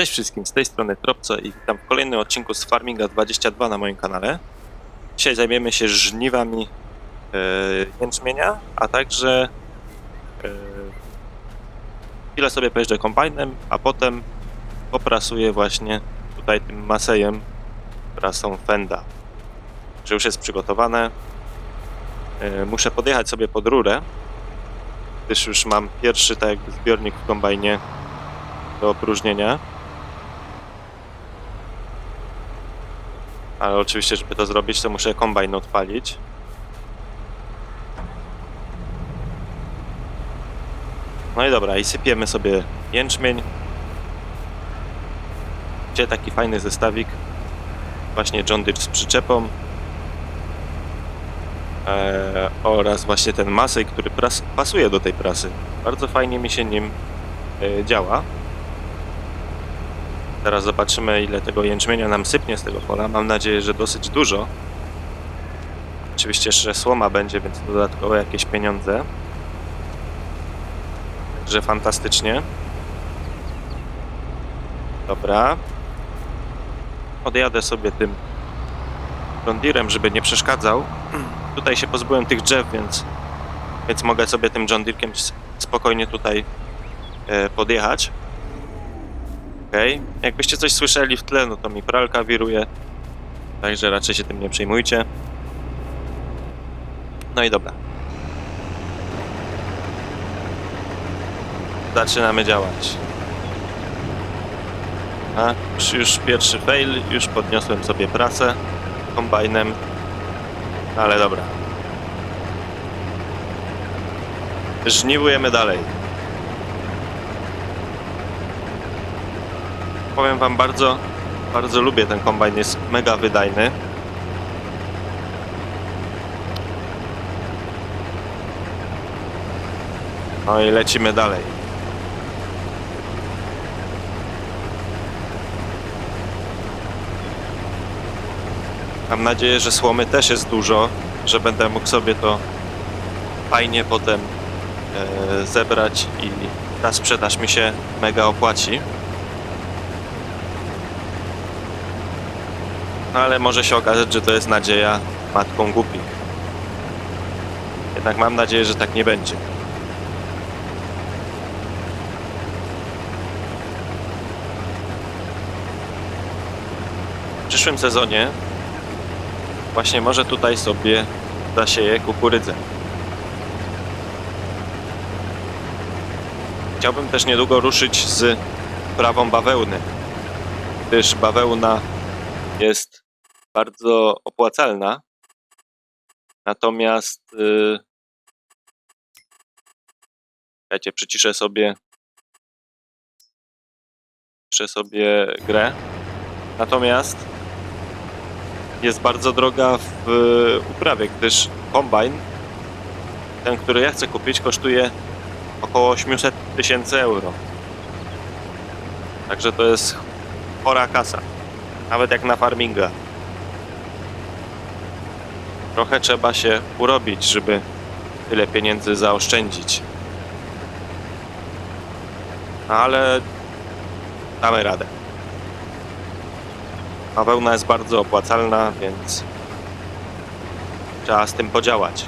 Cześć wszystkim, z tej strony Tropco i witam w kolejnym odcinku z Farminga 22 na moim kanale. Dzisiaj zajmiemy się żniwami e, jęczmienia, a także e, chwilę sobie pojeżdżę kombajnem, a potem poprasuję właśnie tutaj tym masejem prasą Fenda. Że już jest przygotowane. E, muszę podjechać sobie pod rurę, gdyż już mam pierwszy tak jakby zbiornik w kombajnie do opróżnienia. Ale oczywiście, żeby to zrobić, to muszę kombajn odpalić. No i dobra, i sypiemy sobie jęczmień. Gdzie taki fajny zestawik. Właśnie John Deere z przyczepą. Eee, oraz właśnie ten masej, który pasuje do tej prasy. Bardzo fajnie mi się nim e, działa. Teraz zobaczymy, ile tego jęczmienia nam sypnie z tego pola. Mam nadzieję, że dosyć dużo. Oczywiście jeszcze słoma będzie, więc dodatkowo jakieś pieniądze. Także fantastycznie. Dobra. Odjadę sobie tym John żeby nie przeszkadzał. Tutaj się pozbyłem tych drzew, więc, więc mogę sobie tym John spokojnie tutaj e, podjechać. Okej. Jakbyście coś słyszeli w tle, no to mi pralka wiruje. Także raczej się tym nie przejmujcie. No i dobra. Zaczynamy działać. A, już, już pierwszy fail, już podniosłem sobie prasę kombajnem. Ale dobra. Żniwujemy dalej. Powiem wam bardzo, bardzo lubię ten kombajn, jest mega wydajny. No i lecimy dalej. Mam nadzieję, że słomy też jest dużo, że będę mógł sobie to fajnie potem e, zebrać i ta sprzedaż mi się mega opłaci. No ale może się okazać, że to jest nadzieja matką głupich. Jednak mam nadzieję, że tak nie będzie. W przyszłym sezonie właśnie może tutaj sobie zasieję kukurydzę. Chciałbym też niedługo ruszyć z prawą bawełny, gdyż bawełna jest bardzo opłacalna. Natomiast yy, Słuchajcie, przyciszę sobie przyciszę sobie grę. Natomiast jest bardzo droga w uprawie, gdyż kombajn, ten, który ja chcę kupić, kosztuje około 800 tysięcy euro. Także to jest chora kasa. Nawet jak na farminga. Trochę trzeba się urobić, żeby tyle pieniędzy zaoszczędzić. Ale damy radę. Bawełna jest bardzo opłacalna, więc trzeba z tym podziałać.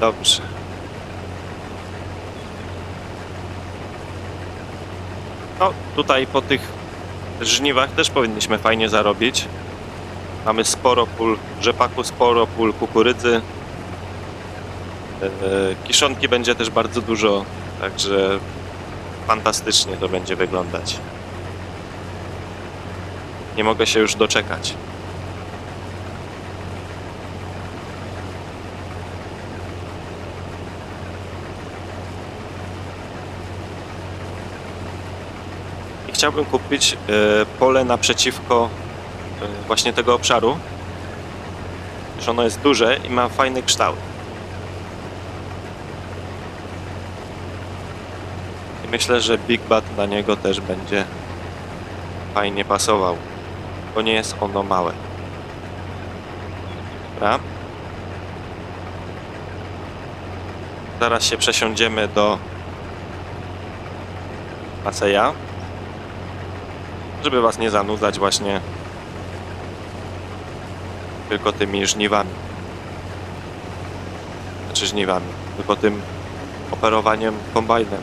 Dobrze. No, tutaj po tych żniwach też powinniśmy fajnie zarobić. Mamy sporo pól rzepaku, sporo pól kukurydzy. E, Kiszonki będzie też bardzo dużo, także fantastycznie to będzie wyglądać. Nie mogę się już doczekać. Chciałbym kupić e, pole naprzeciwko e, właśnie tego obszaru, że ono jest duże i ma fajny kształt. I myślę, że Big Bat na niego też będzie fajnie pasował, bo nie jest ono małe. Dobra. Zaraz się przesiądziemy do Maseja, żeby was nie zanudzać właśnie tylko tymi żniwami. Znaczy żniwami, tylko tym operowaniem kombajnem.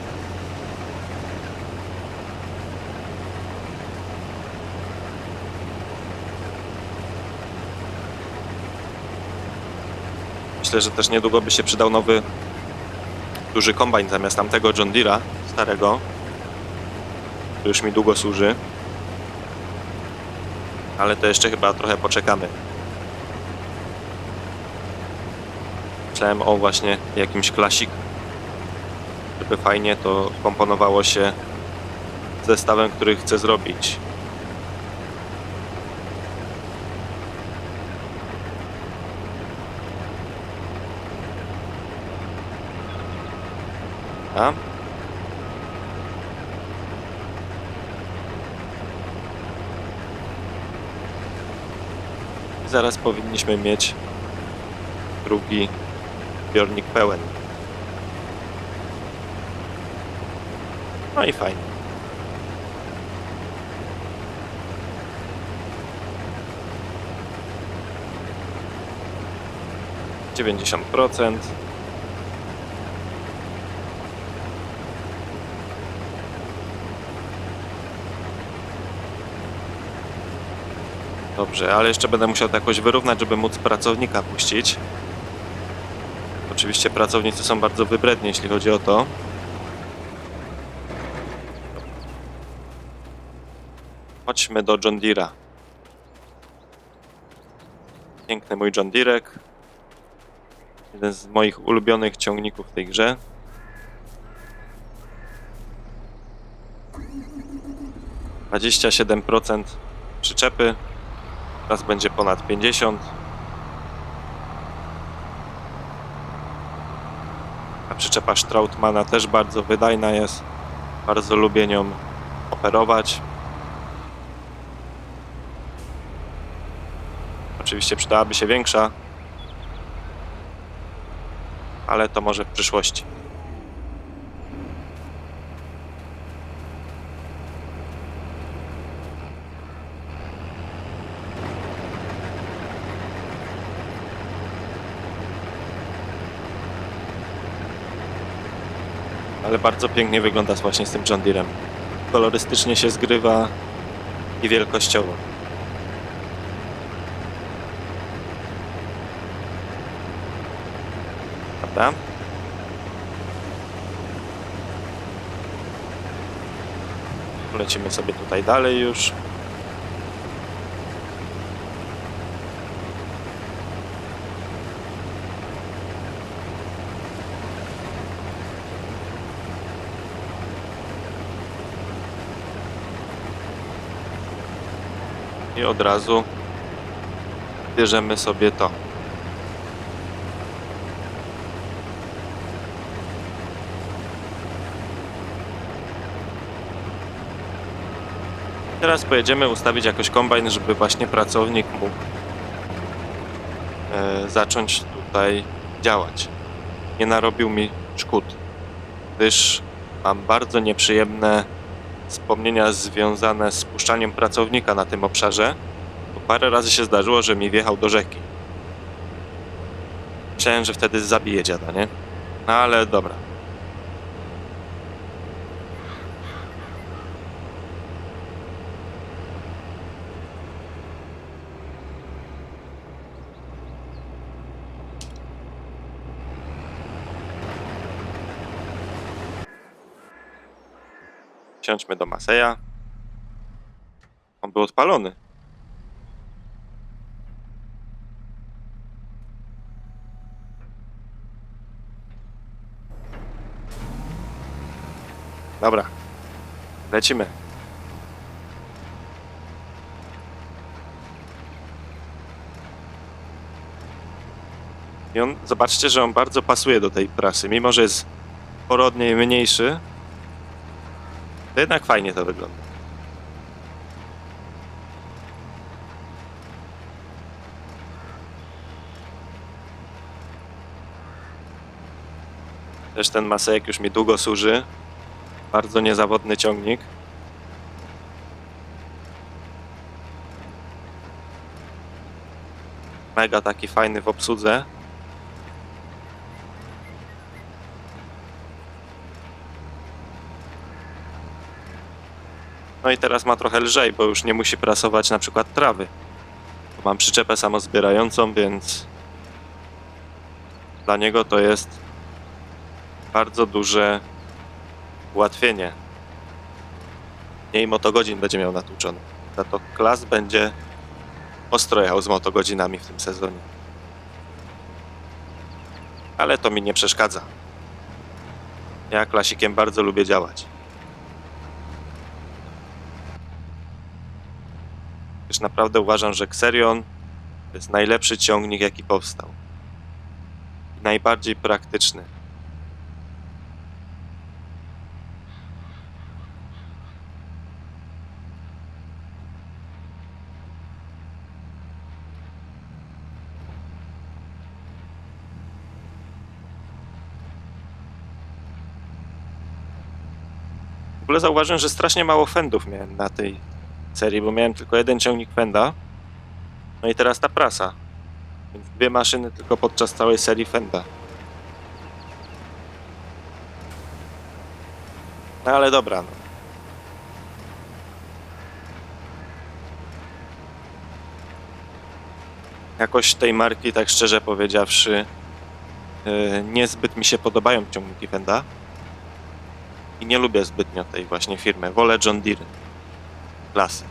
Myślę, że też niedługo by się przydał nowy duży kombajn zamiast tamtego John Deere'a starego, który już mi długo służy. Ale to jeszcze chyba trochę poczekamy. Myślałem o właśnie jakimś klasik, żeby fajnie to komponowało się z zestawem, który chcę zrobić. A? Zaraz powinniśmy mieć drugi zbiornik pełen. No i fajnie. Dziewięćdziesiąt procent. Dobrze, ale jeszcze będę musiał to jakoś wyrównać, żeby móc pracownika puścić. Oczywiście pracownicy są bardzo wybredni, jeśli chodzi o to. Chodźmy do John Deere'a. Piękny mój John Deerek. Jeden z moich ulubionych ciągników w tej grze. Dwadzieścia siedem procent przyczepy. Teraz będzie ponad 50. A przyczepa Strautmana też bardzo wydajna jest. Bardzo lubię nią operować. Oczywiście przydałaby się większa, ale to może w przyszłości. Ale bardzo pięknie wygląda właśnie z tym John Deerem. Kolorystycznie się zgrywa i wielkościowo. Prawda? Lecimy sobie tutaj dalej już. I od razu bierzemy sobie to. Teraz pojedziemy ustawić jakoś kombajn, żeby właśnie pracownik mógł e, zacząć tutaj działać. Nie narobił mi szkód, gdyż mam bardzo nieprzyjemne wspomnienia związane z puszczaniem pracownika na tym obszarze. Bo parę razy się zdarzyło, że mi wjechał do rzeki. Myślałem, że wtedy zabije dziada, nie? No ale dobra. Siądźmy do Maseja. On był odpalony. Dobra. Lecimy. I on, zobaczcie, że on bardzo pasuje do tej prasy. Mimo, że jest porodnie mniejszy, to jednak fajnie to wygląda. Też ten masejek już mi długo służy. Bardzo niezawodny ciągnik. Mega taki fajny w obsłudze. No i teraz ma trochę lżej, bo już nie musi prasować na przykład trawy. Mam przyczepę samozbierającą, więc dla niego to jest bardzo duże ułatwienie. Mniej motogodzin będzie miał natłuczony. Za to klas będzie ostro jechał z motogodzinami w tym sezonie. Ale to mi nie przeszkadza. Ja klasikiem bardzo lubię działać. Naprawdę uważam, że Xerion to jest najlepszy ciągnik, jaki powstał. I najbardziej praktyczny. W ogóle zauważyłem, że strasznie mało fendów miałem na tej serii, bo miałem tylko jeden ciągnik fenda. No i teraz ta prasa. Więc dwie maszyny tylko podczas całej serii fenda. No ale dobra, no. Jakoś tej marki, tak szczerze powiedziawszy, yy, niezbyt mi się podobają ciągniki Fenda. I nie lubię zbytnio tej właśnie firmy. Wolę John Deere klasy.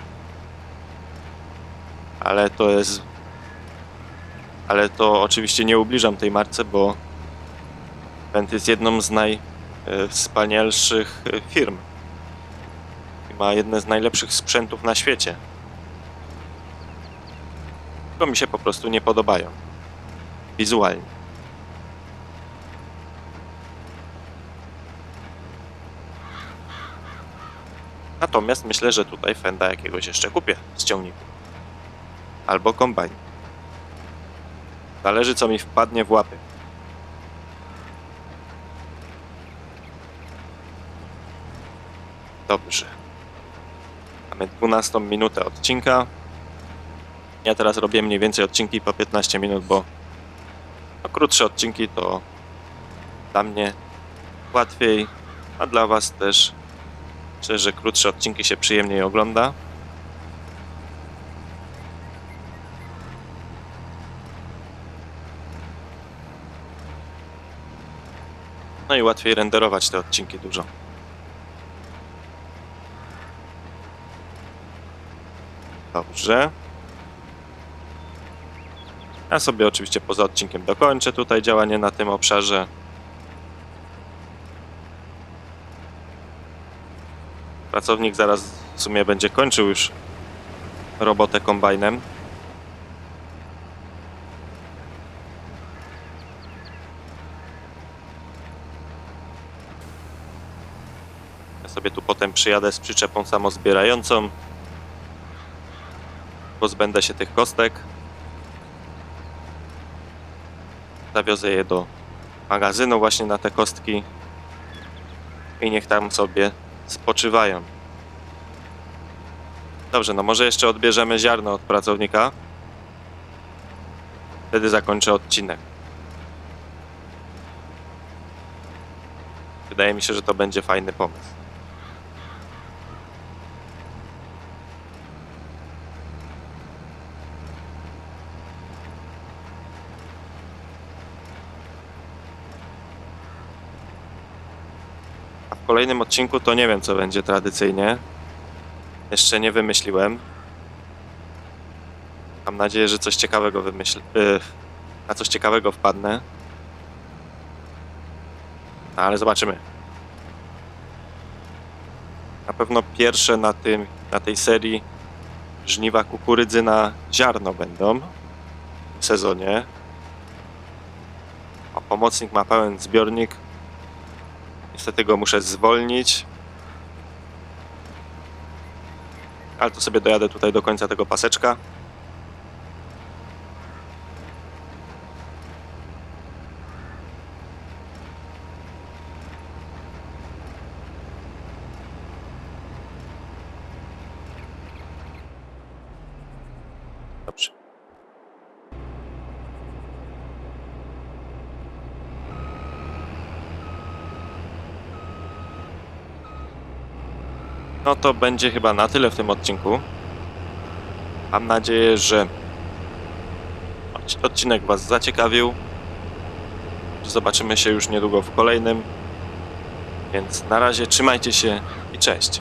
Ale to jest. Ale to oczywiście nie ubliżam tej marce, bo Fendt jest jedną z najwspanialszych e, firm. I ma jedne z najlepszych sprzętów na świecie. Tylko mi się po prostu nie podobają. Wizualnie. Natomiast myślę, że tutaj Fenda jakiegoś jeszcze kupię z ciągniku. Albo kombajn. Zależy co mi wpadnie w łapy. Dobrze. Mamy 12 minutę odcinka. Ja teraz robię mniej więcej odcinki po 15 minut, bo no, krótsze odcinki to dla mnie łatwiej, a dla Was też Myślę, że krótsze odcinki się przyjemniej ogląda. No i łatwiej renderować te odcinki dużo. Dobrze. Ja sobie oczywiście poza odcinkiem dokończę tutaj działanie na tym obszarze. Pracownik zaraz w sumie będzie kończył już robotę kombajnem. Ja sobie tu potem przyjadę z przyczepą samozbierającą. Pozbędę się tych kostek. Zawiozę je do magazynu właśnie na te kostki. I niech tam sobie spoczywają. Dobrze, no może jeszcze odbierzemy ziarno od pracownika. Wtedy zakończę odcinek. Wydaje mi się, że to będzie fajny pomysł. Kolejnym odcinku to nie wiem, co będzie tradycyjnie. Jeszcze nie wymyśliłem. Mam nadzieję, że coś ciekawego wymyślę. y, Na coś ciekawego wpadnę. No, ale zobaczymy. Na pewno pierwsze na, tym, na tej serii żniwa kukurydzy na ziarno będą w sezonie. O, pomocnik ma pełen zbiornik. Niestety go muszę zwolnić. Ale to sobie dojadę tutaj do końca tego paseczka. No to będzie chyba na tyle w tym odcinku. Mam nadzieję, że odci- odcinek Was zaciekawił. Zobaczymy się już niedługo w kolejnym. Więc na razie trzymajcie się i cześć.